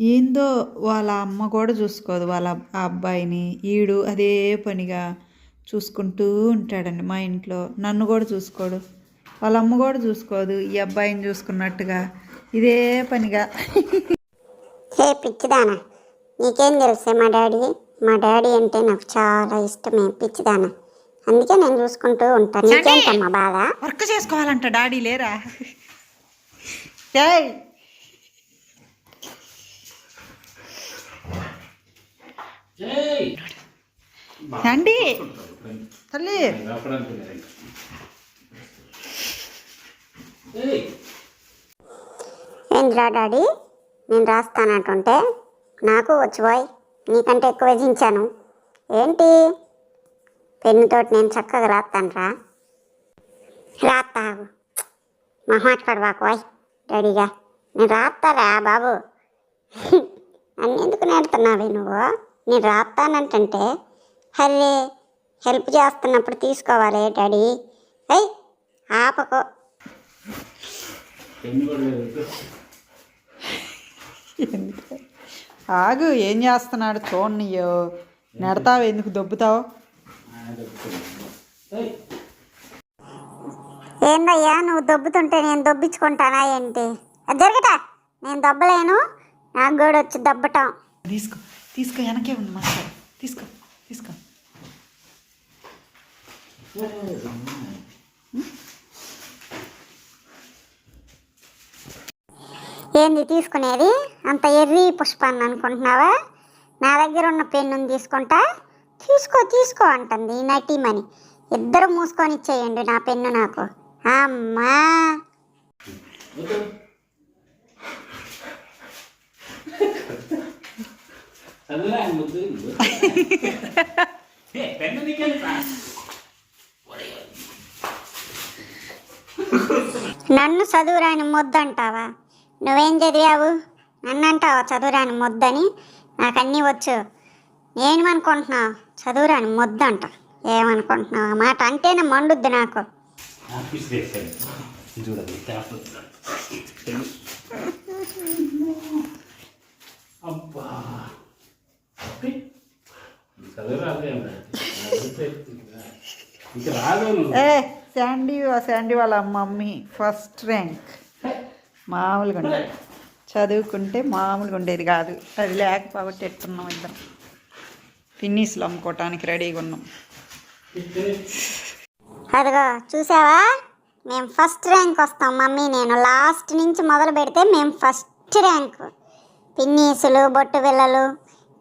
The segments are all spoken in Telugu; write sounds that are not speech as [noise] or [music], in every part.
ఏందో వాళ్ళ అమ్మ కూడా చూసుకోదు. వాళ్ళ ఆ అబ్బాయిని ఈడు అదే పనిగా చూసుకుంటూ ఉంటాడండి మా ఇంట్లో. నన్ను కూడా చూసుకోడు. వాళ్ళ అమ్మ కూడా చూసుకోదు. ఈ అబ్బాయిని చూసుకున్నట్టుగా ఇదే పనిగా. హే పిచ్చిదానా నీకేం తెలుసే మా డాడీ? మా డాడీ అంటే నాకు చాలా ఇష్టమే పిచ్చిదానా. అందుకే నేను చూసుకుంటూ ఉంటాను నీకేంటమ్మా బాధ? వర్క్ చేసుకోవాలంట. డాడీ లేరా? ఏయ్ అండి తల్లి. ఏంద్రా డాడీ? నేను రాస్తానంటుంటే నాకు వచ్చి బాయ్. నీకంటే ఎక్కువ వేధించాను ఏంటి? పెన్నుతోటి నేను చక్కగా రాస్తానురా రాస్తావు మహాట్ పడవాకు బాయ్ డాడీగా. నేను రాస్తారా బాబు? [laughs] నన్ను ఎందుకు నేడుతున్నావే నువ్వు? నేను రాస్తానంటే హరే హెల్ప్ చేస్తున్నప్పుడు తీసుకోవాలి డాడీ. అయ్ ఆపకు. ఆగు ఏం చేస్తున్నాడు చూడనియో నెడతావు ఎందుకు దొబ్బుతావు? ఏందయ్యా నువ్వు దొబ్బుతుంటే నేను దొబ్బించుకుంటానా ఏంటి? అది జరగట నేను దొబ్బలేను నాకు కూడా వచ్చి దొబ్బటం. తీసుకో. తీసుకో వెనకే ఉంది మాస్టర్ తీసుకో తీసుకో. ఏంది తీసుకునేది? అంత ఎర్రి పుష్పాన్ని అనుకుంటున్నావా? నా దగ్గర ఉన్న పెన్నుని తీసుకుంటా? తీసుకో తీసుకో అంటుంది ఈ నటీమని ఇద్దరు మూసుకొని ఇచ్చేయండి నా పెన్ను నాకు. అమ్మా! [laughs] నన్ను చదువురాని ముద్దంటావా? నువ్వేం చదివావు? నన్ను అంటావా చదువురాని ముద్దని? నాకు అన్నీ వచ్చు. నేనేమనుకుంటున్నావు చదువురాని ముద్దంట. ఏమనుకుంటున్నావు? ఆ మాట అంటేనే మండుద్ది నాకు ఆఫీస్ చేశాను చూడదు పెన్ను అబ్బా చదువు రాదే ఇంకా రాదు ఏ శాండీ శాండీ వాళ్ళ మమ్మీ ఫస్ట్ ర్యాంక్ మామూలుగా ఉండేది చదువుకుంటే మామూలుగా ఉండేది కాదు. అది లేకపోతే ఎట్టున్నాం ఇద్దరం. పిన్నీసులు అమ్ముకోవటానికి రెడీగా ఉన్నాం. అదిగో చూసావా? మేము ఫస్ట్ ర్యాంక్ వస్తాం మమ్మీ. నేను లాస్ట్ నుంచి మొదలు పెడితే మేము ఫస్ట్ ర్యాంక్ పిన్నీసులు బొట్టు బిళ్ళలు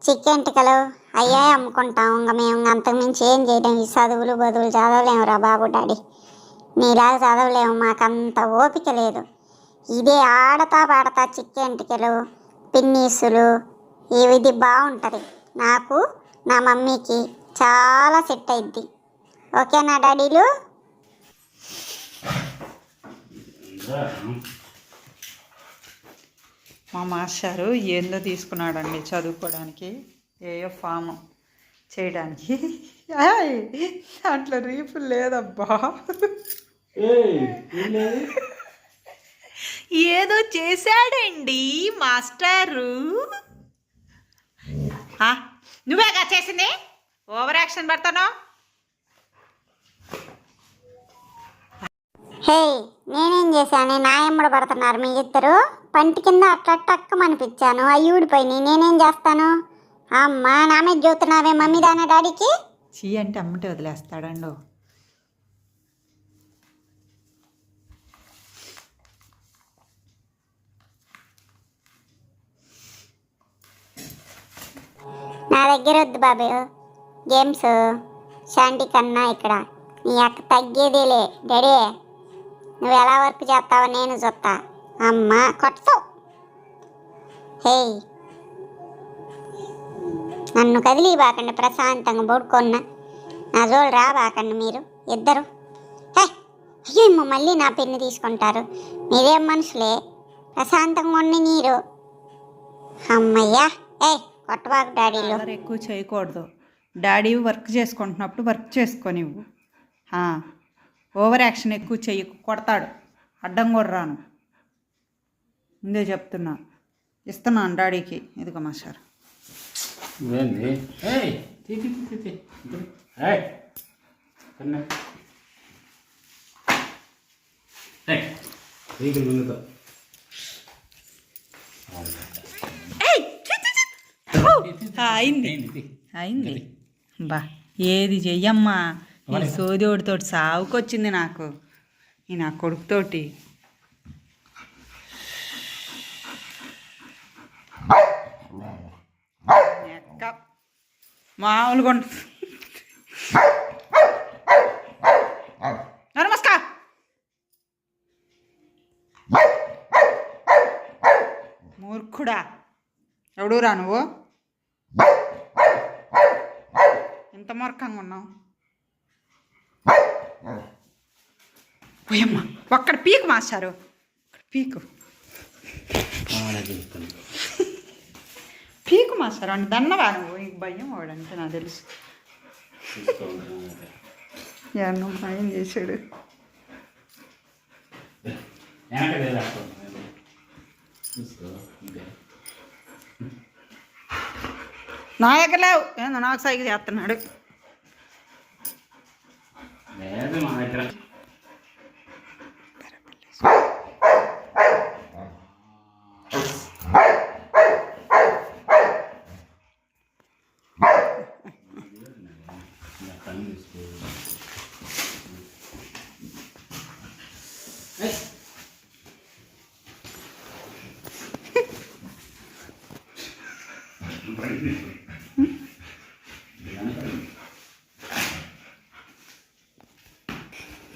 చిక్కెంటికలు అయ్యే అమ్ముకుంటాం. ఇంకా మేము అంతకుమించి ఏం చేయలేము ఈ చదువులు బదువులు చదవలేమురా బాబు డాడీ. నీలాగా చదవలేము. మాకంత ఓపిక లేదు. ఇదే ఆడతా పాడతా చిక్కెంటికలు పిన్నీసులు ఇవి ఇది బాగుంటుంది. నాకు నా మమ్మీకి చాలా సెట్ అయింది ఓకేనా డాడీలు? మా మాస్టారు ఏందో తీసుకున్నాడండి చదువుకోవడానికి ఏయో ఫామ్ చేయడానికి. దాంట్లో రీఫుల్ లేదబ్బా. ఏదో చేశాడండి మాస్టారు. నువ్వేగా చేసింది? ఓవర్ యాక్షన్ పడతాను? హే నేనేం చేశాను? నా ఎమ్మడ పడుతున్నారు మీ ఇద్దరు. పంటి కింద అట్లా టక్కమనిపించాను అవి ఊడిపోయినాయి. నేనేం చేస్తాను? అమ్మా నా మీద చూస్తున్నావే మమ్మీ దానా డాడీకి? చీ అంటే అమ్మటే వదిలేస్తాడండు. నా దగ్గర వద్దు బాబు. గేమ్స్. శాంటీ కన్నా ఇక్కడ. నీ అక్క తగ్గేదేలే. డాడీ. నువ్వు ఎలా వర్క్ చేస్తావో నేను చూస్తా అమ్మా కొట్టవు హే నన్ను కదిలి బాకండి ప్రశాంతంగా పడుకున్న. నా జోలు రా బాకండి మీరు ఇద్దరు. హే మళ్ళీ నా పెన్ను తీసుకుంటారు. మీరేం మనుషులే? ప్రశాంతంగా ఉండి నీరు అమ్మయ్యా. ఏ కొట్టబాకు డాడీలు. ఎక్కువ చేయకూడదు. డాడీ వర్క్ చేసుకుంటున్నప్పుడు వర్క్ చేసుకొనివ్వు. ఓవర్ యాక్షన్ ఎక్కువ చెయ్యి కొడతాడు. అడ్డం కూడా రాను. ముందే చెప్తున్నా. ఇస్తున్నాను డాడీకి. ఇదిగో మాస్టర్ ఏంది ఏయ్! తీ తీ తీ, తీ తీ. ఏయ్! కన్నా. ఏయ్! వెహికల్ ముందుతో అయింది. అయింది. బా ఏది చెయ్యమ్మా? సోదోడితో సావుకొచ్చింది నాకు. ఈ నా కొడుకుతోటి. మామూలుగా ఉంటుంది నమస్కార్. మూర్ఖుడా. ఎవడురా నువ్వు? ఎంత మూర్ఖంగా ఉన్నావు. పోయమ్మ ఒక్కడ పీకు మాస్టారు ఒక్కడ పీకు పీకు మాస్టారు అంటే దన్నవా నువ్వు నీకు భయం వాడంటే నాకు తెలుసు ఎవరు భయం చేశాడు చూసుకో ఇంతే నా దగ్గర లేవు ఏందో నాకు సైకి చేస్తున్నాడు లేదు మా దగ్గర నా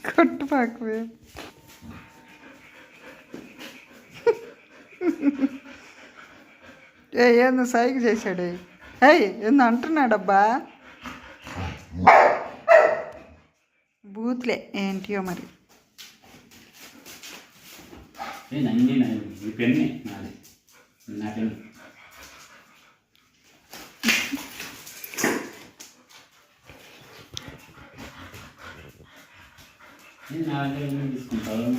కొట్టు పాకువే ఏ ఏందో సైకి చేశాడు ఏయ్ ఏందో అంటున్నాడబ్బా బూత్లే ఏంటియో మరి ఏ నంది నాది ఈ పెన్నే నాది నా పెన్ నేను నా దగ్గర ఏమి తీసుకుంటావు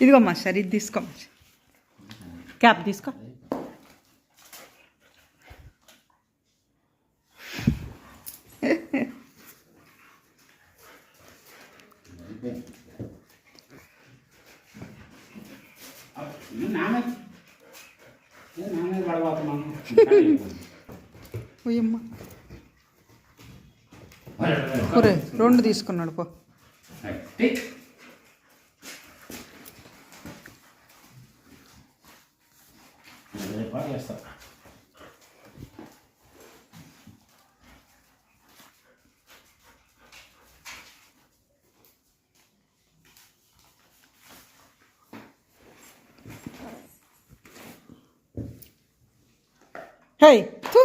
ఇదిగో మా సార్ ఇది తీసుకో క్యాప్ తీసుకో నేను నాన్న నేను నాన్న పడబోతున్నాను ఉయ్యమ్మ ఒరే రెండు తీసుకున్నాడు పో పాటు చేస్తా హే తు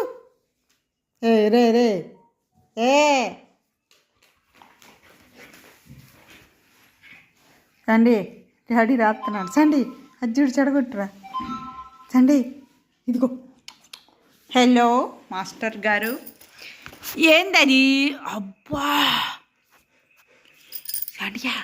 ఏ రే రే ఏ సండి డాడీ రాస్తున్నాడు సండి అజ్జుడు చెడగొట్టురా. సండి ఇదిగో. హలో మాస్టర్ గారు. ఏందది? అబ్బా! సండియా